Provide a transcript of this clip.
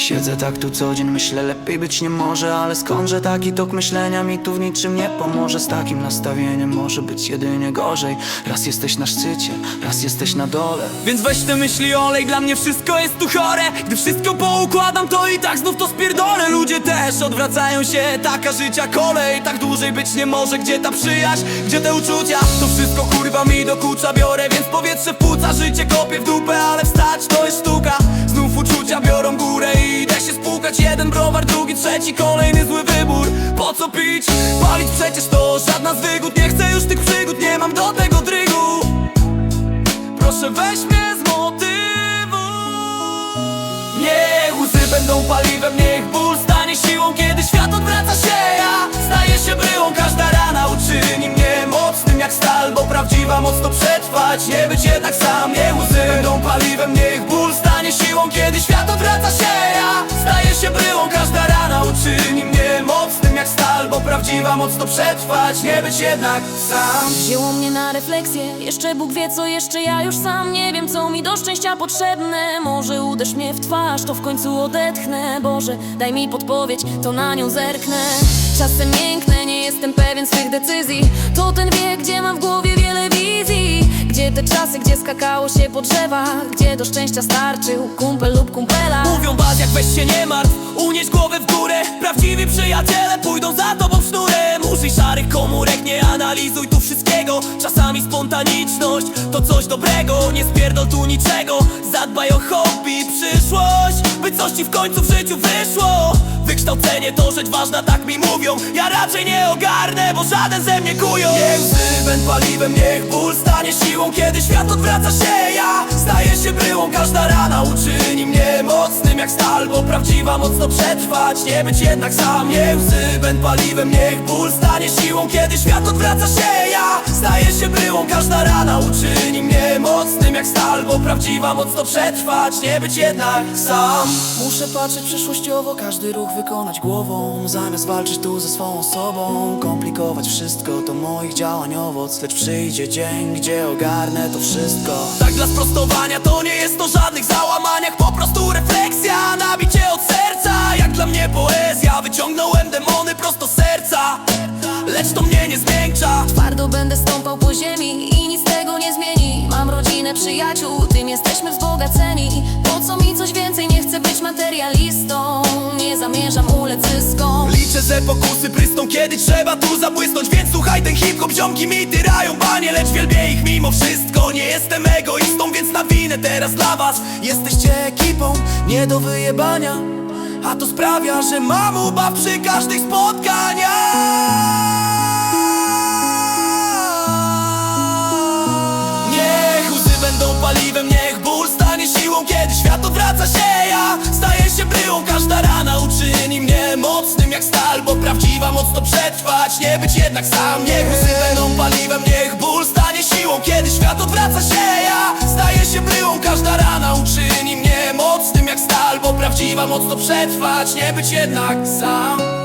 Siedzę tak tu co dzień, myślę lepiej być nie może Ale skądże taki tok myślenia mi tu w niczym nie pomoże? Z takim nastawieniem może być jedynie gorzej. Raz jesteś na szczycie, raz jesteś na dole. Więc weź te myśli olej, dla mnie wszystko jest tu chore. Gdy wszystko poukładam to i tak znów to spierdolę. Ludzie też odwracają się, taka życia kolej. Tak dłużej być nie może, gdzie ta przyjaźń, gdzie te uczucia? To wszystko kurwa mi dokucza, biorę więc powietrze w płuca Życie kopię w dupę, ale wstać to jest sztuka trzeci, kolejny zły wybór. Po co pić? Palić przecież to. Żadna z wygód Nie chcę już tych przygód, nie mam do tego drygu. Proszę weź mnie zmotywuj Niech łzy będą paliwem, niech ból stanie siłą Kiedy świat odwraca się, ja staję się bryłą. Każda rana uczyni mnie mocnym jak stal Bo prawdziwa moc to przetrwać, nie być jednak sam. Niech łzy będą paliwem, niech ból stanie siłą Kiedy świat odwraca się, ja staję się bryłą. Każda prawdziwa moc to przetrwać, nie być jednak sam. Wzięło mnie na refleksję, jeszcze Bóg wie co jeszcze ja już sam nie wiem co mi do szczęścia potrzebne. Może uderz mnie w twarz, to w końcu odetchnę. Boże, daj mi podpowiedź, to na nią zerknę. Czasem mięknę, nie jestem pewien swych decyzji. To ten wiek, gdzie mam w głowie wiele wizji. Gdzie te czasy, gdzie skakało się po drzewach. Gdzie do szczęścia starczył kumpel lub kumpela. Mówią baz jak weź się nie martw. Unieś głowę w górę. Prawdziwi przyjaciele pójdą za tobą spontaniczność. To coś dobrego Nie spierdol tu niczego. Zadbaj o hobby, przyszłość By coś ci w końcu w życiu wyszło. Wykształcenie to rzecz ważna, tak mi mówią. Ja raczej nie ogarnę, bo żaden ze mnie kują. Niech łzy paliwem, niech ból stanie siłą. Kiedy świat odwraca się, ja staję się bryłą Każda rana uczyni mnie mocnym jak stal Bo prawdziwa moc to przetrwać, nie być jednak sam. Niech łzy będą paliwem, niech ból stanie siłą Kiedy świat odwraca się, ja staję się bryłą Każda rana uczyni jak stal Bo prawdziwa moc to przetrwać, nie być jednak sam. Muszę patrzeć przyszłościowo, każdy ruch wykonać głową Zamiast walczyć tu ze swą osobą Komplikować wszystko to moich działań owoc Lecz przyjdzie dzień, gdzie ogarnę to wszystko. Tak dla sprostowania to nie jest to żadnych załamaniach Po prostu refleksja, nabicie od serca Jak dla mnie poezja, wyciągnąłem demony prosto z serca Lecz to mnie nie zmiękcza. Twardo będę stąpał po ziemi rodzinę, przyjaciół, tym jesteśmy wzbogaceni. Po co mi coś więcej, nie chcę być materialistą. Nie zamierzam ulec zyskom Liczę, że pokusy prysną kiedy trzeba tu zabłysnąć. Więc słuchaj ten hip-hop, ziomki mi tyrają banie Lecz wielbię ich mimo wszystko. Nie jestem egoistą, więc nawinę teraz dla was. Jesteście ekipą, nie do wyjebania A to sprawia, że mam ubaw przy każdych spotkaniach paliwem, niech ból stanie siłą Kiedy świat odwraca się, ja staję się bryłą Każda rana uczyni mnie mocnym jak stal Bo prawdziwa moc to przetrwać, nie być jednak sam. Niech łzy będą paliwem, niech ból stanie siłą Kiedy świat odwraca się, ja staję się bryłą Każda rana uczyni mnie mocnym jak stal Bo prawdziwa moc to przetrwać, nie być jednak sam